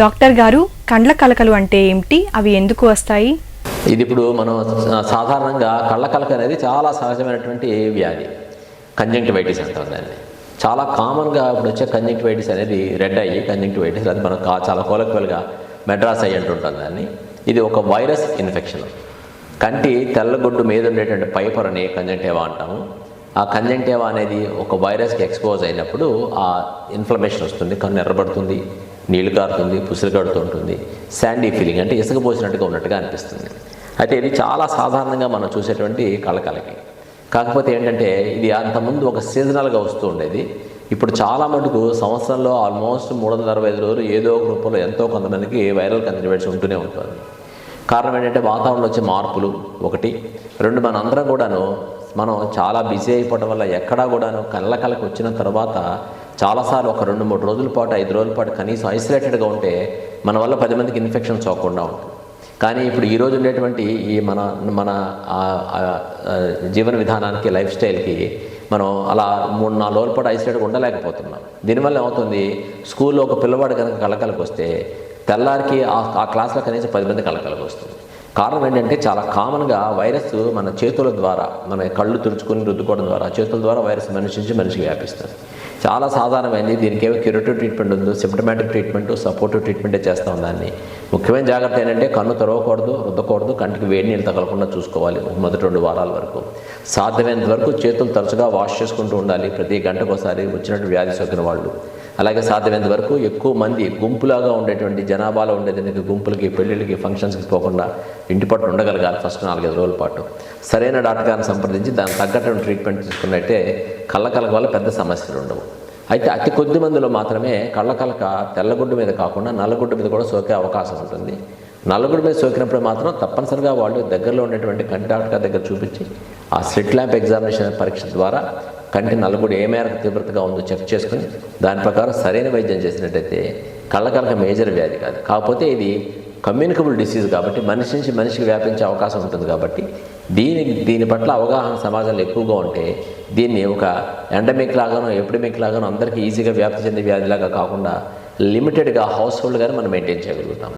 Doctor గారు కండ్ల కలకలు అంటే ఏమిటి? అవి ఎందుకు వస్తాయి? ఇది ఇప్పుడు మనం సాధారణంగా కళ్ళ కలక అనేది చాలా సహజమైనటువంటి వ్యాధి. కంజంక్టివైటిస్ అంటాం దాన్ని. చాలా కామన్గా ఇప్పుడు వచ్చే కంజంక్టివైటిస్ అనేది రెడ్ అయ్యి కంజంక్టివైటిస్ అది మనం చాలా కోలక్వల్గా మెడ్రాస్ అయ్యి అంటుంటాం దాన్ని. ఇది ఒక వైరస్ ఇన్ఫెక్షన్ కంటి తెల్లగొడ్డు మీద ఉండేటువంటి పైపర్ అని కంజంటేవా అంటాము. ఆ కంజంటేవా అనేది ఒక వైరస్కి ఎక్స్పోజ్ అయినప్పుడు ఆ ఇన్ఫ్లమేషన్ వస్తుంది కన్ను ఎర్రబడుతుంది నీళ్ళు కారుతుంది పుసులు కడుతుంటుంది శాండీ ఫీలింగ్ అంటే ఇసుక పోసినట్టుగా ఉన్నట్టుగా అనిపిస్తుంది. అయితే ఇది చాలా సాధారణంగా మనం చూసేటువంటి కళకళకి. కాకపోతే ఏంటంటే ఇది అంతకుముందు ఒక సీజనల్గా వస్తూ ఉండేది. ఇప్పుడు చాలా మటుకు సంవత్సరంలో ఆల్మోస్ట్ మూడు వందల అరవై ఐదు రోజులు ఏదో ఒక రూపంలో ఎంతో కొంతమందికి వైరల్ కన్జర్వేషన్ ఉంటూనే ఉంటుంది. కారణం ఏంటంటే వాతావరణంలో వచ్చే మార్పులు ఒకటి. రెండు మన అందరం కూడాను మనం చాలా బిజీ అయిపోవడం వల్ల ఎక్కడా కూడాను కళ్ళ కళ్ళకి వచ్చిన తర్వాత చాలాసార్లు ఒక రెండు మూడు రోజుల పాటు ఐదు రోజుల పాటు కనీసం ఐసోలేటెడ్గా ఉంటే మన వల్ల పది మందికి ఇన్ఫెక్షన్ సోకకుండా ఉంటుంది. కానీ ఇప్పుడు ఈ రోజు ఉండేటువంటి ఈ మన మన జీవన విధానానికి లైఫ్ స్టైల్కి మనం అలా మూడు నాలుగు రోజుల పాటు ఐసోలేట్గా ఉండలేకపోతున్నాం. దీనివల్ల ఏమవుతుంది? స్కూల్లో ఒక పిల్లవాడు కనుక కళకలకు వస్తే తెల్లారికి ఆ ఆ క్లాస్లో కనీసం పది మంది కళకలకు వస్తుంది. కారణం ఏంటంటే చాలా కామన్గా వైరస్ మన చేతుల ద్వారా మన కళ్ళు తుడుచుకొని రుద్దుకోవడం ద్వారా చేతుల ద్వారా వైరస్ మనిషి నుంచి మనిషికి వ్యాపిస్తుంది. చాలా సాధారణమైంది దీనికి ఏమో క్యూరేటివ్ ట్రీట్మెంట్ ఉందో సిమ్టమాటిక్ ట్రీట్మెంట్ సపోర్టివ్ ట్రీట్మెంటే చేస్తాం దాన్ని. ముఖ్యమైన జాగ్రత్త ఏంటంటే కన్ను తెరవకూడదు రుద్దకూడదు కంటికి వేడి నీళ్ళు తగలకుండా చూసుకోవాలి మొదటి రెండు వారాల వరకు. సాధ్యమైనంత వరకు చేతులు తరచుగా వాష్ చేసుకుంటూ ఉండాలి ప్రతి గంటకోసారి వచ్చినట్టు వ్యాధి సోకిన వాళ్ళు. అలాగే సాధ్యమైనంత వరకు ఎక్కువ మంది గుంపులాగా ఉండేటువంటి జనాభాలో ఉండేటువంటి గుంపులకి పెళ్ళిళ్ళకి ఫంక్షన్స్కి పోకుండా ఇంటి పట్టు ఉండగలగాలి ఫస్ట్ నాలుగైదు రోజుల పాటు. సరైన డాక్టర్ గారిని సంప్రదించి దానికి తగ్గట్టు ట్రీట్మెంట్ తీసుకున్నట్టే కళ్ళకలక వల్ల పెద్ద సమస్యలు ఉండవు. అయితే అతి కొద్ది మందిలో మాత్రమే కళ్ళకలక తెల్లగుడ్డు మీద కాకుండా నల్లగుడ్డు మీద కూడా సోకే అవకాశం ఉంటుంది. నల్లగుడ్డు మీద సోకినప్పుడు మాత్రం తప్పనిసరిగా వాళ్ళు దగ్గరలో ఉండేటువంటి కంటి డాక్టర్ దగ్గర చూపించి ఆ స్లిట్ ల్యాంప్ ఎగ్జామినేషన్ పరీక్ష ద్వారా కంటి నలుగుడు ఏ మేరకు తీవ్రతగా ఉందో చెక్ చేసుకుని దాని ప్రకారం సరైన వైద్యం చేసినట్టయితే కళ్ళకలక మేజర్ వ్యాధి కాదు. కాకపోతే ఇది కమ్యూనికబుల్ డిసీజ్ కాబట్టి మనిషి నుంచి మనిషికి వ్యాపించే అవకాశం ఉంటుంది కాబట్టి దీని దీని పట్ల అవగాహన సమాజంలో ఎక్కువగా ఉంటే దీన్ని ఒక ఎండమిక్ లాగానో ఎపిడమిక్ లాగానో అందరికీ ఈజీగా వ్యాప్తి చెందే వ్యాధిలాగా కాకుండా లిమిటెడ్గా హౌస్ హోల్డ్గానే మనం మెయింటైన్ చేయగలుగుతాం.